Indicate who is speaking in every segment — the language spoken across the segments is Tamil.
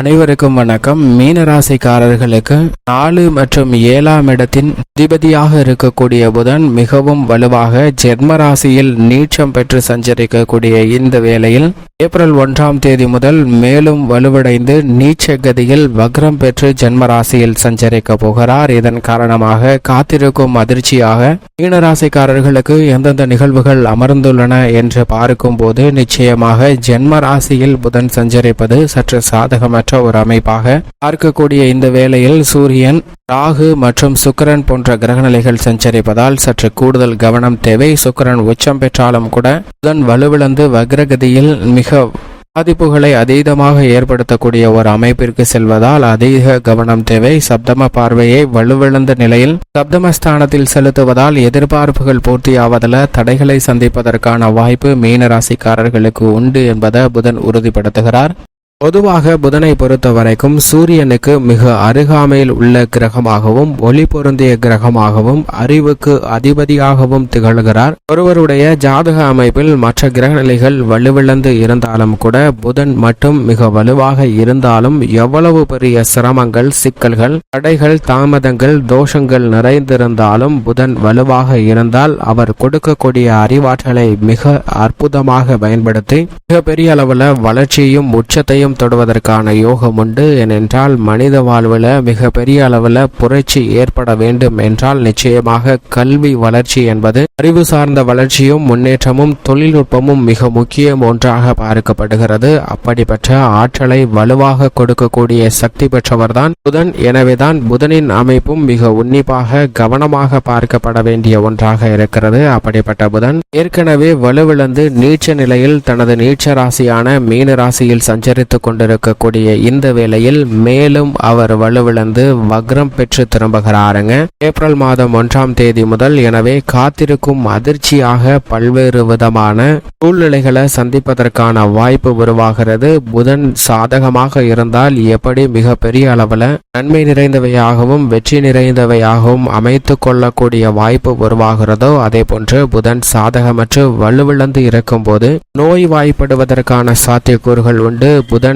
Speaker 1: அனைவருக்கும் வணக்கம். மீனராசிக்காரர்களுக்கு நாலு மற்றும் ஏழாம் இடத்தின் அதிபதியாக இருக்கக்கூடிய புதன் மிகவும் வலுவாக ஜென்ம ராசியில் நீச்சம் பெற்று சஞ்சரிக்கக்கூடிய இந்த வேளையில் ஏப்ரல் ஒன்றாம் தேதி முதல் மேலும் வலுவடைந்து நீச்ச கதியில் வக்ரம் பெற்று ஜென்ம ராசியில் சஞ்சரிக்க போகிறார். இதன் காரணமாக காத்திருக்கும் அதிர்ச்சியாக மீனராசிக்காரர்களுக்கு எந்தெந்த நிகழ்வுகள் அமர்ந்துள்ளன என்று பார்க்கும்போது நிச்சயமாக ஜென்ம ராசியில் புதன் சஞ்சரிப்பது சற்று சாதகமற்ற ஒரு அமைப்பாக பார்க்கக்கூடிய இந்த வேளையில் சூரியன் ராகு மற்றும் சுக்கிரன் போன்ற கிரகநிலைகள் சஞ்சரிப்பதால் சற்று கூடுதல் கவனம் தேவை. சுக்கரன் உச்சம் பெற்றாலும் கூட புதன் வலுவிழந்து வக்ரகதியில் மிக பாதிப்புகளை அதீதமாக ஏற்படுத்தக்கூடிய ஒரு அமைப்பிற்கு செல்வதால் அதிக கவனம் தேவை. சப்தம பார்வையை வலுவிழந்த நிலையில் சப்தமஸ்தானத்தில் செலுத்துவதால் எதிர்பார்ப்புகள் பூர்த்தியாவதில் தடைகளை சந்திப்பதற்கான வாய்ப்பு மீன ராசிக்காரர்களுக்கு உண்டு என்பதை புதன் உறுதிப்படுத்துகிறார். பொதுவாக புதனை பொறுத்த வரைக்கும் சூரியனுக்கு மிக அருகாமையில் உள்ள கிரகமாகவும் ஒளி பொருந்திய கிரகமாகவும் அறிவுக்கு அதிபதியாகவும் திகழ்கிறார். ஒருவருடைய ஜாதக அமைப்பில் மற்ற கிரகநிலைகள் வலுவிழந்து இருந்தாலும் கூட புதன் மட்டும் மிக வலுவாக இருந்தாலும் எவ்வளவு பெரிய சிரமங்கள் சிக்கல்கள் தடைகள் தாமதங்கள் தோஷங்கள் நிறைந்திருந்தாலும் புதன் வலுவாக இருந்தால் அவர் கொடுக்கக்கூடிய அறிவாற்றலை மிக அற்புதமாக பயன்படுத்தி மிகப்பெரிய அளவில் வளர்ச்சியும் உச்சத்தையும் உச்சம் தொடுவதற்கான யோகம் உண்டு. ஏனென்றால் மனித வாழ்வில் மிகப்பெரிய அளவில் புரட்சி ஏற்பட வேண்டும் என்றால் நிச்சயமாக கல்வி வளர்ச்சி என்பது அறிவு சார்ந்த வளர்ச்சியும் முன்னேற்றமும் தொழில்நுட்பமும் மிக முக்கியம் ஒன்றாக பார்க்கப்படுகிறது. அப்படிப்பட்ட ஆற்றலை வலுவாக கொடுக்கக்கூடிய சக்தி பெற்றவர்தான் புதன். எனவேதான் புதனின் அமைப்பும் மிக உன்னிப்பாக கவனமாக பார்க்கப்பட வேண்டிய ஒன்றாக இருக்கிறது. அப்படிப்பட்ட புதன் ஏற்கனவே வலுவிழந்து நீச்ச நிலையில் தனது நீச்ச ராசியான மீன ராசியில் சஞ்சரித்து கொண்டிருக்கக்கூடிய இந்த வேளையில் மேலும் அவர் வலுவிழந்து வக்ரம் பெற்று திரும்புகிறாருங்க. ஏப்ரல் மாதம் ஒன்றாம் தேதி முதல் எனவே காத்திருக்கும் அதிர்ச்சியாக பல்வேறு விதமான சூழ்நிலைகளை சந்திப்பதற்கான வாய்ப்பு உருவாகிறது. புதன் சாதகமாக இருந்தால் எப்படி மிகப்பெரிய அளவில் நன்மை நிறைந்தவையாகவும் வெற்றி நிறைந்தவையாகவும் அமைத்து கொள்ளக்கூடிய வாய்ப்பு உருவாகிறதோ அதே போன்று புதன் சாதகமற்று வலுவிழந்து இருக்கும்போது நோய் வாய்ப்படுவதற்கான சாத்தியக்கூறுகள் உண்டு. புதன்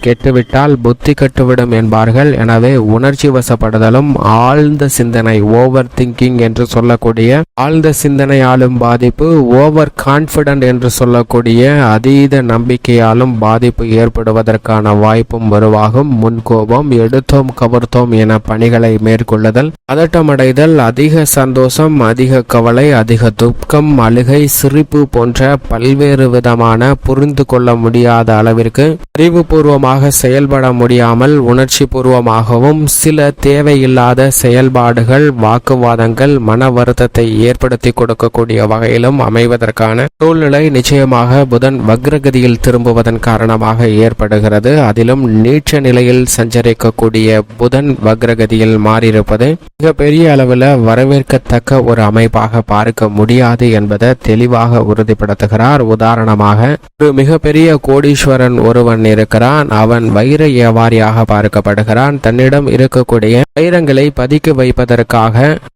Speaker 1: கெட்டுவிட்டால் புத்தி கெட்டுவிடும் என்பார்கள். எனவே உணர்ச்சி வசப்படுதலும் ஆழ்ந்த சிந்தனை ஓவர் திங்கிங் என்று சொல்லக்கூடிய ஆழ்ந்த சிந்தனையாலும் பாதிப்பு ஓவர் கான்பிடன்ட் என்று சொல்லக்கூடிய அதீத நம்பிக்கையாலும் பாதிப்பு ஏற்படுவதற்கான வாய்ப்பும் உருவாகும் முன்கோபம் எடுத்தோம் கவர்த்தோம் என பணிகளை மேற்கொள்ளுதல் பதட்டமடைதல் அதிக சந்தோஷம் அதிக கவலை அதிக துக்கம் அழுகை சிரிப்பு போன்ற பல்வேறு விதமான புரிந்து கொள்ள முடியாத அளவிற்கு அறிவுபூர்வமாக செயல்பட முடியாமல் உணர்ச்சி பூர்வமாகவும் சில தேவையில்லாத செயல்பாடுகள் வாக்குவாதங்கள் மன வருத்தத்தை ஏற்படுத்தி கொடுக்கக்கூடிய வகையிலும் அமைவதற்கான சூழ்நிலை நிச்சயமாக புதன் வக்ரகதியில் திரும்புவதன் காரணமாக ஏற்படுகிறது. அதிலும் நீச்ச நிலையில் சஞ்சரிக்கக்கூடிய புதன் வக்ரகதியில் மாறியிருப்பது மிக பெரிய அளவில் வரவேற்கத்தக்க ஒரு அமைப்பாக பார்க்க முடியாது என்பதை தெளிவாக உறுதிப்படுத்துகிறார். உதாரணமாக ஒரு மிகப்பெரிய கோடீஸ்வரன் ஒருவன் இருக்கிறான் அவன் வைர வியாபாரியாக பார்க்கப்படுகிறான். தன்னிடம் இருக்கக்கூடிய வைரங்களை பதுக்கி வைப்பதற்காக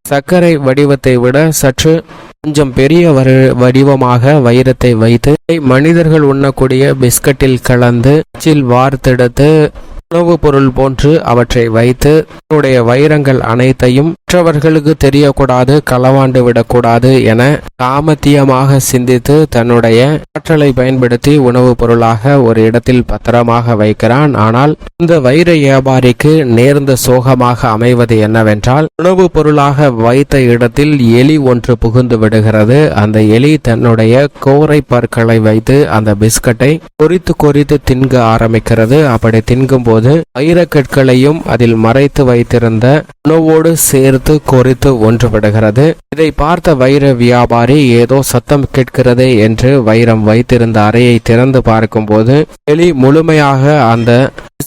Speaker 1: சர்க்கரை வடிவத்தை விட சற்று கொஞ்சம் பெரிய வடிவமாக வைரத்தை வைத்து மனிதர்கள் உண்ணக்கூடிய பிஸ்கட்டில் கலந்து வார்த்தெடுத்து உணவுப் பொருள் போன்று அவற்றை வைத்து தன்னுடைய வைரங்கள் அனைத்தையும் மற்றவர்களுக்கு தெரியக்கூடாது களவாண்டு விடக்கூடாது என காமத்தியமாக சிந்தித்து தன்னுடைய ஆற்றலை பயன்படுத்தி உணவுப் பொருளாக ஒரு இடத்தில் பத்திரமாக வைக்கிறான். ஆனால் இந்த வைர வியாபாரிக்கு நேர்ந்த சோகமாக அமைவது என்னவென்றால் உணவுப் பொருளாக வைத்த இடத்தில் எலி ஒன்று புகுந்து விடுகிறது. அந்த எலி தன்னுடைய கோரை பற்களை வைத்து அந்த பிஸ்கட்டை கொறித்து கொறித்து தின்க ஆரம்பிக்கிறது. அப்படி தின்கும் போது வைரக்கற்களையும் அதில் மறைத்து வைத்திருந்த உணவோடு சேர்த்து குறித்து ஒன்றுபடுகிறது. இதை பார்த்த வைர வியாபாரி ஏதோ சத்தம் கேட்கிறதே என்று வைரம் வைத்திருந்த அறையை திறந்து பார்க்கும்போது எலி முழுமையாக அந்த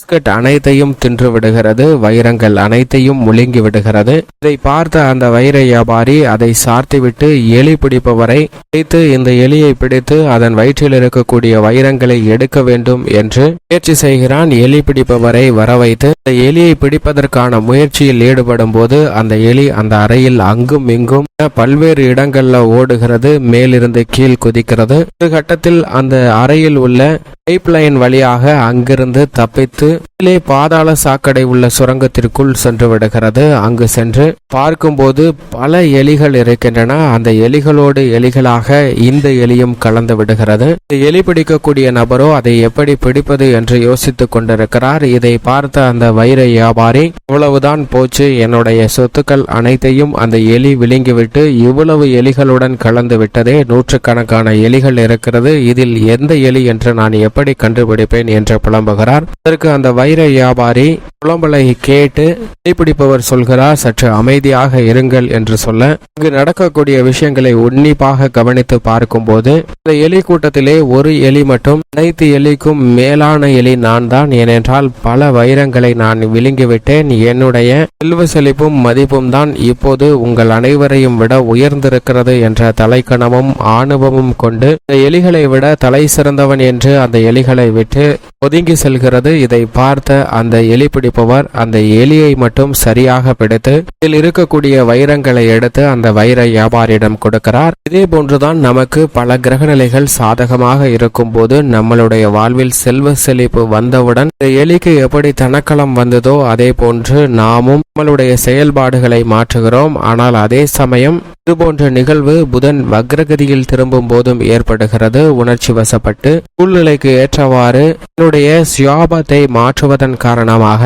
Speaker 1: பிஸ்கட் அனைத்தையும் தின்று விடுகிறது வைரங்கள் அனைத்தையும் முழுங்கி விடுகிறது. இதை பார்த்த அந்த வைர வியாபாரி அதை சார்த்திவிட்டு எலி பிடிப்பவரை பிடித்து இந்த எலியை பிடித்து அதன் வயிற்றில் இருக்கக்கூடிய வைரங்களை எடுக்க வேண்டும் என்று முயற்சி செய்கிறான். எலி பிடிப்பவரை வர வைத்து எலியை பிடிப்பதற்கான முயற்சியில் ஈடுபடும் போது அந்த எலி அந்த அறையில் அங்கும் இங்கும் பல்வேறு இடங்கள்ல ஓடுகிறது மேலிருந்து கீழ் குதிக்கிறது. ஒரு கட்டத்தில் அந்த அறையில் உள்ள பைப்லைன் வழியாக அங்கிருந்து தப்பித்து கீழே பாதாள சாக்கடை உள்ள சுரங்கத்திற்குள் சென்று விடுகிறது. அங்கு சென்று பார்க்கும்போது பல எலிகள் இருக்கின்றன. அந்த எலிகளோடு எலிகளாக இந்த எலியும் கலந்து விடுகிறது. இந்த எலி பிடிக்கக்கூடிய நபரோ அதை எப்படி பிடிப்பது என்று யோசித்துக் கொண்டிருக்கிறார். இதை பார்த்த அந்த வைர வியாபாரி இவ்வளவுதான் போச்சு. என்னுடைய சொத்துக்கள் அனைத்தையும் அந்த எலி விழுங்கிவிட்டு இவ்வளவு எலிகளுடன் கலந்து விட்டதே. நூற்றுக்கணக்கான எலிகள் இருக்கிறது. இதில் எந்த எலி என்று நான் எப்படி கண்டுபிடிப்பேன் என்று புலம்புகிறார். அதற்கு அந்த வைர வியாபாரி புலம்பலை கேட்டு தீப்பிடிப்பவர் சொல்கிறார் சற்று அமைதியாக இருங்கள் என்று சொல்ல. இங்கு நடக்கக்கூடிய விஷயங்களை உன்னிப்பாக கவனித்து பார்க்கும்போது இந்த எலி கூட்டத்திலே ஒரு எலி மட்டும் அனைத்து எலிக்கும் மேலான எலி நான் தான் ஏனென்றால் பல வைரங்களை நான் விழுங்கிவிட்டேன். என்னுடைய செல்வ செழிப்பும் மதிப்பும் தான் இப்போது உங்கள் அனைவரையும் விட உயர்ந்திருக்கிறது என்ற தலைக்கணமும் ஆணவமும் கொண்டு இந்த எலிகளை விட தலை சிறந்தவன் என்று அந்த எலிகளை விட்டு ஒதுங்கி செல்கிறது. இதை பார்த்த அந்த எலி பிடிப்பவர் அந்த எலியை மட்டும் சரியாக பிடித்து இதில் இருக்கக்கூடிய வைரங்களை எடுத்து அந்த வைர வியாபாரியிடம் கொடுக்கிறார். இதே போன்றுதான் நமக்கு பல கிரகநிலைகள் சாதகமாக இருக்கும் போது நம்மளுடைய வாழ்வில் செல்வ செழிப்பு வந்தவுடன் இந்த எலிக்கு எப்படி தனக்களம் வந்ததோ அதே போன்று நாமும் நம்மளுடைய செயல்பாடுகளை மாற்றுகிறோம். ஆனால் அதே சமயம் இதுபோன்ற நிகழ்வு புதன் வக்ரகதியில் திரும்பும் போதும் ஏற்படுகிறது. உணர்ச்சி வசப்பட்டு சூழ்நிலைக்கு ஏற்றவாறு என்னுடைய சுயாபத்தை மாற்றுவதன் காரணமாக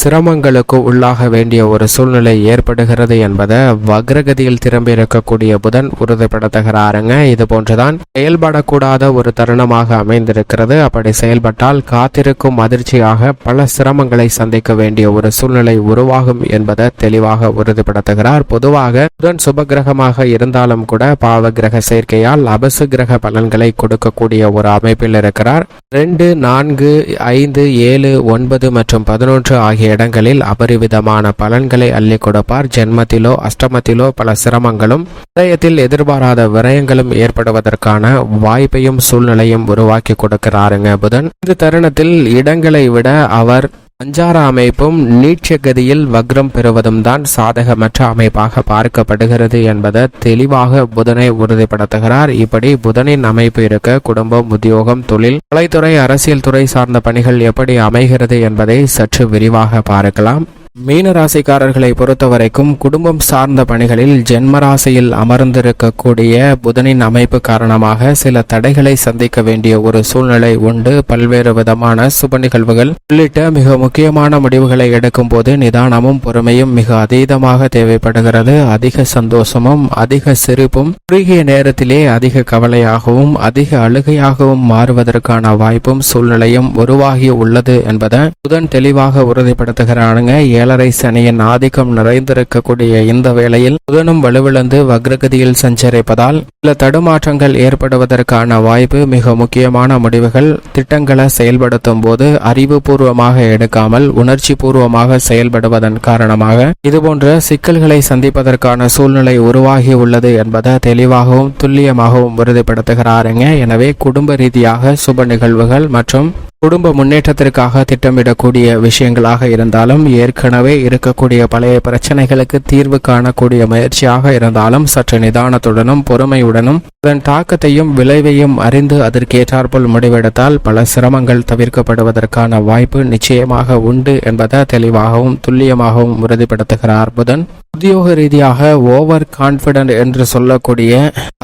Speaker 1: சிரமங்களுக்கு உள்ளாக வேண்டிய ஒரு சூழ்நிலை ஏற்படுகிறது என்பதை வக்ரகதியில் திரும்பி இருக்கக்கூடிய புதன் உறுதிப்படுத்துகிறாருங்க இது போன்றுதான் செயல்படக்கூடாத ஒரு தருணமாக அமைந்திருக்கிறது. அப்படி செயல்பட்டால் காத்திருக்கும் அதிர்ச்சியாக பல சிரமங்களை சந்திக்க வேண்டிய ஒரு சூழ்நிலை உருவாகும் என்பதை தெளிவாக உறுதிப்படுத்துகிறார். பொதுவாக புதன் சுபகிரகமாக இருந்தாலும் கூட பாவ கிரக சேர்க்கையால் அபசு கிரக பலன்களை கொடுக்கக்கூடிய ஒரு அமைப்பில் இருக்கிறார். ரெண்டு நான்கு ஐந்து ஏழு ஒன்பது மற்றும் பதினொன்று ஆகிய இடங்களில் அபரிவிதமான பலன்களை அள்ளி கொடுப்பார். ஜென்மத்திலோ அஷ்டமத்திலோ பல சிரமங்களும் இதயத்தில் எதிர்பாராத விரயங்களும் ஏற்படுவதற்கான வாய்ப்பையும் சூழ்நிலையும் உருவாக்கி கொடுக்கிறாருங்க புதன். இந்த தருணத்தில் இடங்களை விட அவர் பஞ்சார அமைப்பும் நீட்ச கதியில் வக்ரம் பெறுவதும் தான் சாதகமற்ற அமைப்பாக பார்க்கப்படுகிறது என்பதை தெளிவாக புதனை உறுதிப்படுத்துகிறார். இப்படி புதனின் அமைப்பு இருக்க குடும்பம் உத்தியோகம் தொழில் கலைத்துறை அரசியல் துறை சார்ந்த பணிகள் எப்படி அமைகிறது என்பதை சற்று விரிவாக பார்க்கலாம். மீன ராசிக்காரர்களை பொறுத்தவரைக்கும் குடும்பம் சார்ந்த பணிகளில் ஜென்மராசியில் அமர்ந்திருக்கக்கூடிய புதனின் அமைப்பு காரணமாக சில தடைகளை சந்திக்க வேண்டிய ஒரு சூழ்நிலை உண்டு. பல்வேறு விதமான சுப நிகழ்வுகள் உள்ளிட்ட மிக முக்கியமான முடிவுகளை எடுக்கும் போது நிதானமும் பொறுமையும் மிக அதீதமாக தேவைப்படுகிறது. அதிக சந்தோஷமும் அதிக சிரிப்பும் குறுகிய நேரத்திலே அதிக கவலையாகவும் அதிக அழுகையாகவும் மாறுவதற்கான வாய்ப்பும் சூழ்நிலையும் உருவாகி உள்ளது என்பதை புதன் தெளிவாக உறுதிப்படுத்துகிறானுங்க ஏழரை சனியின் ஆதிக்கம் நிறைந்திருக்கக்கூடிய இந்த வேளையில் புதனும் வலுவிழந்து வக்ரகதியில் சஞ்சரிப்பதால் சில தடுமாற்றங்கள் ஏற்படுவதற்கான வாய்ப்பு மிக முக்கியமான முடிவுகள். திட்டங்களை செயல்படுத்தும் போது அறிவுபூர்வமாக எடுக்காமல் உணர்ச்சி பூர்வமாக செயல்படுவதன் காரணமாக இதுபோன்ற சிக்கல்களை சந்திப்பதற்கான சூழ்நிலை உருவாகி உள்ளது என்பதை தெளிவாகவும் துல்லியமாகவும் உறுதிப்படுத்துகிறாருங்க. எனவே குடும்ப ரீதியாக சுப நிகழ்வுகள் மற்றும் குடும்ப முன்னேற்றத்திற்காக திட்டமிடக்கூடிய விஷயங்களாக இருந்தாலும் ஏற்கனவே இருக்கக்கூடிய பழைய பிரச்சனைகளுக்கு தீர்வு காணக்கூடிய முயற்சியாக இருந்தாலும் சற்று நிதானத்துடனும் பொறுமையுடனும் அதன் தாக்கத்தையும் விளைவையும் அறிந்து அதற்கேற்றாற்போல் முடிவெடுத்தால் பல சிரமங்கள் தவிர்க்கப்படுவதற்கான வாய்ப்பு நிச்சயமாக உண்டு என்பதை தெளிவாகவும் துல்லியமாகவும் உறுதிப்படுத்துகிறார் புதன். உத்தியோக ரீதியாக ஓவர் கான்பிடன்ட் என்று சொல்லக்கூடிய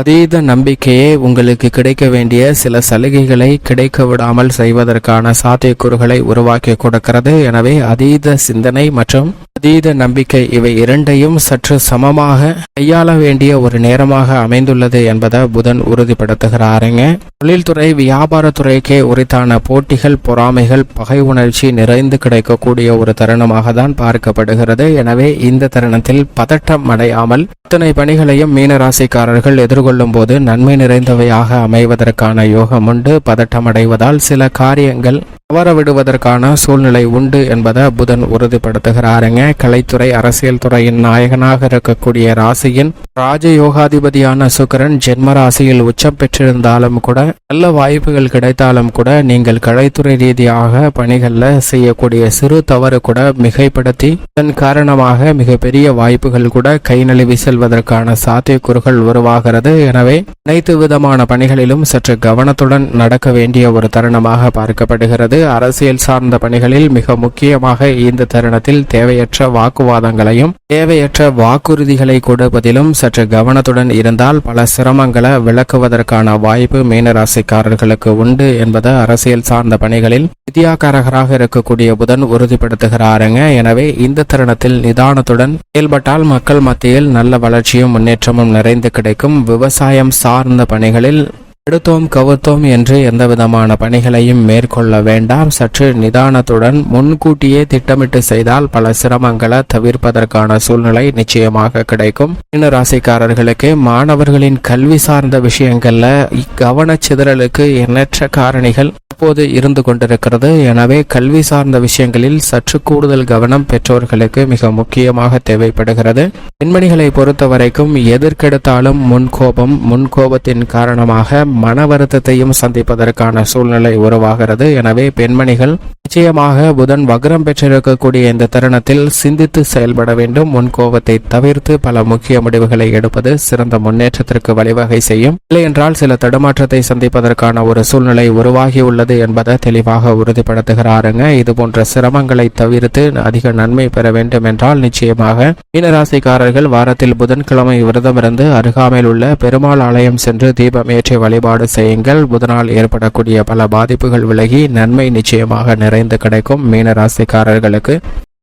Speaker 1: அதீத நம்பிக்கையே உங்களுக்கு கிடைக்க வேண்டிய சில சலுகைகளை கிடைக்க விடாமல் செய்வதற்கான சாத்தியக்கூறுகளை உருவாக்கி கொடுக்கிறது. எனவே அதீத சிந்தனை மற்றும் அதீத நம்பிக்கை இவை இரண்டையும் சற்று சமமாக கையாள வேண்டிய ஒரு நேரமாக அமைந்துள்ளது என்பதை புதன் உறுதிப்படுத்துகிறாருங்க. தொழில்துறை வியாபாரத்துறைக்கே உரித்தான போட்டிகள் பொறாமைகள் பகை உணர்ச்சி நிறைந்து கிடைக்கக்கூடிய ஒரு தருணமாக தான் பார்க்கப்படுகிறது. எனவே இந்த தருணத்தில் பதட்டம் அடையாமல் இத்தனை பணிகளையும் மீனராசிக்காரர்கள் எதிர்கொள்ளும் போது நன்மை நிறைந்தவையாக அமைவதற்கான யோகம் உண்டு. பதட்டம் அடைவதால் சில காரியங்கள் தவறவிடுவதற்கான சூழ்நிலை உண்டு என்பதை புதன் உறுதிப்படுத்துகிறாருங்க. கலைத்துறை அரசியல் துறையின் நாயகனாக இருக்கக்கூடிய ராசியின் ராஜயோகாதிபதியான சுக்கரன் ஜென்ம ராசியில் உச்சம் பெற்றிருந்தாலும் கூட நல்ல வாய்ப்புகள் கிடைத்தாலும் கூட நீங்கள் கலைத்துறை ரீதியாக பணிகளில் செய்யக்கூடிய சிறு தவறு கூட மிகைப்படுத்தி இதன் காரணமாக மிகப்பெரிய வாய்ப்புகள் கூட கை நழுவி செல்வதற்கான சாத்தியக்கூறுகள் உருவாகிறது. எனவே அனைத்து விதமான பணிகளிலும் சற்று கவனத்துடன் நடக்க வேண்டிய ஒரு தருணமாக பார்க்கப்படுகிறது. அரசியல் சார்ந்த பணிகளில் மிக முக்கியமாக இந்த தருணத்தில் தேவையற்ற வாக்குவாதங்களையும் தேவையற்ற வாக்குறுதிகளை கொடுப்பதிலும் சற்று கவனத்துடன் இருந்தால் பல சிரமங்களை விளக்குவதற்கான வாய்ப்பு மீனராசிக்காரர்களுக்கு உண்டு என்பது அரசியல் சார்ந்த பணிகளில் வித்தியாகாரகராக இருக்கக்கூடிய புதன் உறுதிப்படுத்துகிறாருங்க. எனவே இந்த தருணத்தில் நிதானத்துடன் செயல்பட்டால் மக்கள் மத்தியில் நல்ல வளர்ச்சியும் முன்னேற்றமும் நிறைந்து கிடைக்கும். விவசாயம் சார்ந்த பணிகளில் எடுத்தோம் கவுத்தோம் என்று எந்த விதமான பணிகளையும் மேற்கொள்ள வேண்டாம். சற்று நிதானத்துடன் முன்கூட்டியே திட்டமிட்டு செய்தால் பல சிரமங்களை தவிர்ப்பதற்கான சூழ்நிலை நிச்சயமாக கிடைக்கும். மீன ராசிக்காரர்களுக்கு மாணவர்களின் கல்வி சார்ந்த விஷயங்கள்ல கவனச்சிதறலுக்கு எண்ணற்ற காரணிகள் தற்போது இருந்து கொண்டிருக்கிறது. எனவே கல்வி சார்ந்த விஷயங்களில் சற்று கூடுதல் கவனம் பெற்றோர்களுக்கு மிக முக்கியமாக தேவைப்படுகிறது. பெண்மணிகளை பொறுத்த வரைக்கும் எதற்கெடுத்தாலும் முன்கோபம் முன்கோபத்தின் காரணமாக மன வருத்தத்தையும் சந்திப்பதற்கான சூழ்நிலை உருவாகிறது. எனவே பெண்மணிகள் நிச்சயமாக புதன் வக்ரம் பெற்றிருக்கக்கூடிய இந்த தருணத்தில் சிந்தித்து செயல்பட வேண்டும். முன்கோபத்தை தவிர்த்து பல முக்கிய முடிவுகளை எடுப்பது சிறந்த முன்னேற்றத்திற்கு வழிவகை செய்யும். இல்லையென்றால் சில தடுமாற்றத்தை சந்திப்பதற்கான ஒரு சூழ்நிலை உருவாகியுள்ளது என்பதை தெளிவாக உறுதிப்படுத்துகிறாருங்க. இது போன்ற சிரமங்களை தவிர்த்து அதிக நன்மை பெற வேண்டும் என்றால் நிச்சயமாக மீனராசிக்காரர்கள் வாரத்தில் புதன்கிழமை விரதமிருந்து அருகாமையில் உள்ள பெருமாள் ஆலயம் சென்று தீபம் ஏற்றி வழிபாடு செய்யுங்கள். புதனால் ஏற்படக்கூடிய பல பாதிப்புகள் விலகி நன்மை நிச்சயமாக நிறைந்து கிடைக்கும் மீனராசிக்காரர்களுக்கு.